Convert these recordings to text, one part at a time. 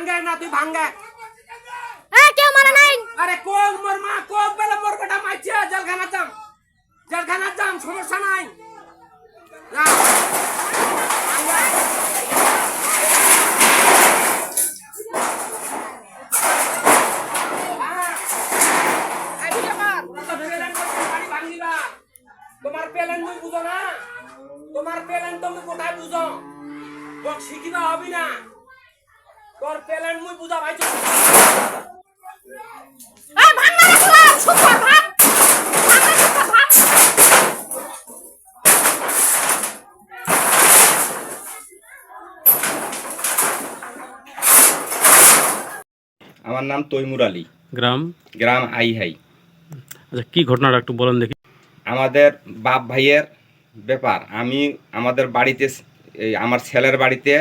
ভাঙ্গে না তুই ভাঙ্গে এ কেউ মানে নাই? আরে কোক মোর মা কোক বেলা মোর বেটা মাইছে জেলখানা যাম জেলখানা যাম সমস্যা নাই। মার। তোমার প্লেন মুই বুঝো না? তোমার প্লেন তুমি কোথায় বুঝো? শিখিবা হবি না? তোর প্লেন মুই বুঝা ভাইছো এ ভাঙ না রাখলা সুপার ভাগ ভাঙ সুপার ভাগ আমার নাম তৈমুর আলী। গ্রাম? গ্রাম আইহাই। আচ্ছা কি ঘটনাটা একটু বলেন দেখি। আমাদের বাপ ভাইয়ের ব্যাপার। আমি আমাদের বাড়িতে আমার ছেলের বাড়িতে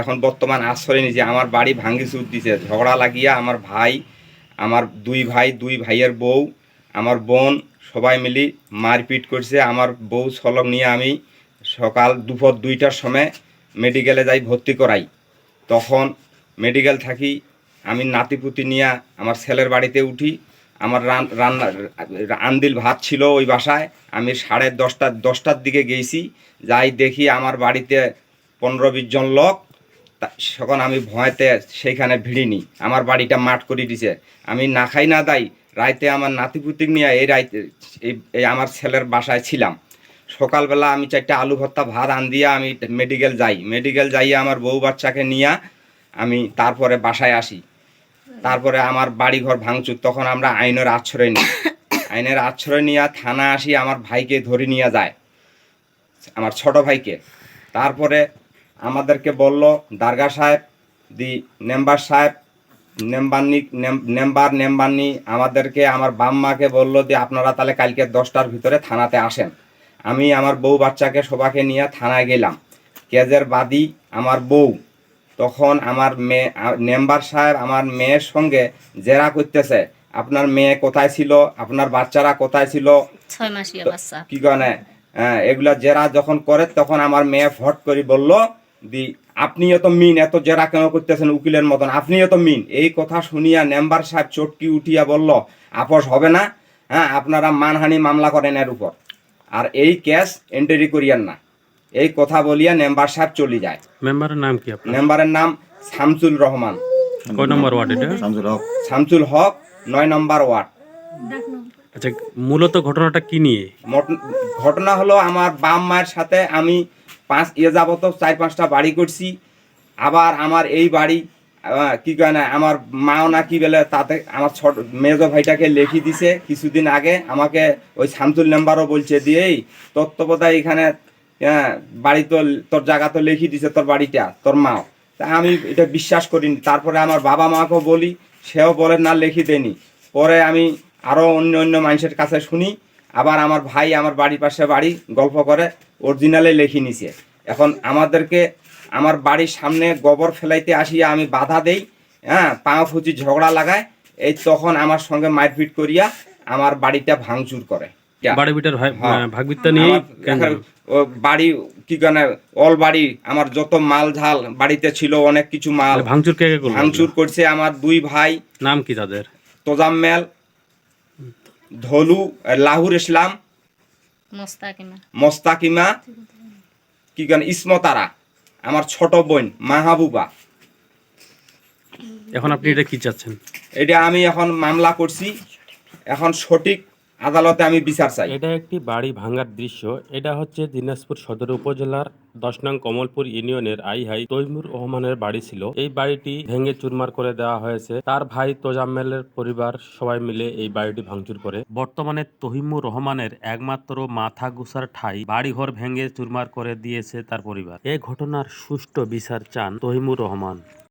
এখন বর্তমান আশ্রয় নিয়েছি, আমার বাড়ি ভাঙ্গি সুদ দিছে। ঝগড়া লাগিয়া আমার ভাই, আমার দুই ভাই, দুই ভাইয়ের বউ, আমার বোন সবাই মিলি মারপিট করছে। আমার বউ ছলক নিয়ে আমি সকাল দুপুর দুইটার সময় মেডিকেলে যাই, ভর্তি করাই। তখন মেডিকেল থাকি, আমি নাতিপুতি নিয়ে আমার ছেলের বাড়িতে উঠি। আমার রান রান্না আন্দিল ভাত ছিল ওই বাসায়। আমি সাড়ে দশটা দশটার দিকে গেছি। যাই দেখি আমার বাড়িতে পনেরো বিশ জন লোক। তখন আমি ভয়তে সেইখানে ভিড়িনি, আমার বাড়িটা মাঠ করে দিছে। আমি না খাই না দাই, রাইতে আমার নাতিপুতিক নিয়ে এই রাইতে এই আমার ছেলের বাসায় ছিলাম। সকালবেলা আমি চারটা আলু ভর্তা ভাত আন দিয়ে আমি মেডিকেল যাই। মেডিকেল যাইয়া আমার বউ বাচ্চাকে নিয়ে আমি তারপরে বাসায় আসি। তারপরে আমার বাড়িঘর ভাঙচুর, তখন আমরা আইনের আশ্রয় নিই। আইনের আশ্রয় নিয়ে থানা আসি, আমার ভাইকে ধরে নিয়ে যায়। আমার ছোট ভাইকে। তারপরে আমাদেরকে বলল দারগা সাহেব দি নেম্বার সাহেব নেম্বারনি নেম্বার নেম্বারনি আমাদেরকে আমার বাম্মাকে বলল যে আপনারা তাহলে কালকে দশটার ভিতরে থানাতে আসেন। আমি আমার বউ বাচ্চাকে সবাকে নিয়ে থানায় গেলাম। কেজের বাদী আমার বউ তখন আমার মেয়ে মেম্বার সাহেব আমার মেয়ের সঙ্গে জেরা করতেছে। আপনার মেয়ে কোথায় ছিল? আপনার বাচ্চারা কোথায় ছিল? কি কারণে? হ্যাঁ, এগুলা জেরা যখন করে তখন আমার মেয়ে ফট করে বলল দি আপনি এত মিন এত জেরা কেন করতেছেন উকিলের মতন? আপনি এত মিন। এই কথা শুনিয়া মেম্বার সাহেব চটকি উঠিয়া বলল আপোষ হবে না হ্যাঁ আপনারা মানহানি মামলা করেন এর উপর। আর এই কেস এন্ট্রি করিয়ান না। এই কথা বলিয়া মেম্বার সাহেব চলে যায়। মেম্বারের নাম কি আপনার? মেম্বারের নাম শামসুল রহমান। কয় নম্বর ওয়ার্ড এটা? শামসুল হক। নয় নম্বর ওয়ার্ড। আচ্ছা মূলত ঘটনাটা কি নিয়ে? ঘটনা হলো আমার বাম মায়ের সাথে আমি পাঁচ ইয়ে যাবত চার পাঁচটা বাড়ি করছি। আবার আমার এই বাড়ি কি কয় না, আমার মাও না কি বলে তাতে আমার ছোট মেজ ভাইটাকে লেখি দিছে কিছুদিন আগে। আমাকে ওই শামসুল নাম্বারও বলছে দিয়েই তত্ত্ববোধায় এখানে বাড়ি তো, তোর জায়গা তো লিখি দিছে তোর বাড়িটা, তোর মাও। তা আমি এটা বিশ্বাস করিনি। তারপরে আমার বাবা মাকেও বলি, সেও বলে না, লিখি দেনি পরে আমি আরও অন্য অন্য মানুষের কাছে শুনি আবার আমার ভাই আমার বাড়ির পাশে বাড়ি গল্প করে অরিজিনালে লিখি নিছে। এখন আমাদেরকে আমার বাড়ির সামনে গোবর ফেলাইতে আসিয়া আমি বাধা দেই হ্যাঁ পা ফুচি ঝগড়া লাগায় এই তখন আমার সঙ্গে মারপিট করিয়া আমার বাড়িটা ভাঙচুর করে। বাড়ি বিটার হ্যাঁ। নিয়ে বাড়ি কি কেন অল বাড়ি আমার যত মাল ঝাল বাড়িতে ছিল অনেক কিছু মাল ভাঙচুর কে ভাঙচুর করছে আমার দুই ভাই। নাম কি তাদের? তোজাম্মেল ধলু লাহুর ইসলাম মোস্তাকিমা। মোস্তাকিমা কি কেন ইসমতারা আমার ছোট বোন মাহাবুবা। এখন আপনি এটা কি চাচ্ছেন? এটা আমি এখন মামলা করছি। এখন সঠিক আদালতে আমি বিচার চাই। এটা একটি বাড়ি ভাঙার দৃশ্য। এটা হচ্ছে দিনাজপুর সদর উপজেলার দশ নং কমলপুর ইউনিয়নের আইহাই তৈমুর রহমানের বাড়ি ছিল। এই বাড়িটি ভেঙে চুরমার করে দেওয়া হয়েছে। তার ভাই তোজাম্মেলের পরিবার সবাই মিলে এই বাড়িটি ভাঙচুর করে। বর্তমানে তহিমুর রহমানের একমাত্র মাথা গুসার ঠাই বাড়িঘর ভেঙে চুরমার করে দিয়েছে তার পরিবার। এ ঘটনার সুষ্ঠু বিচার চান তহিমুর রহমান।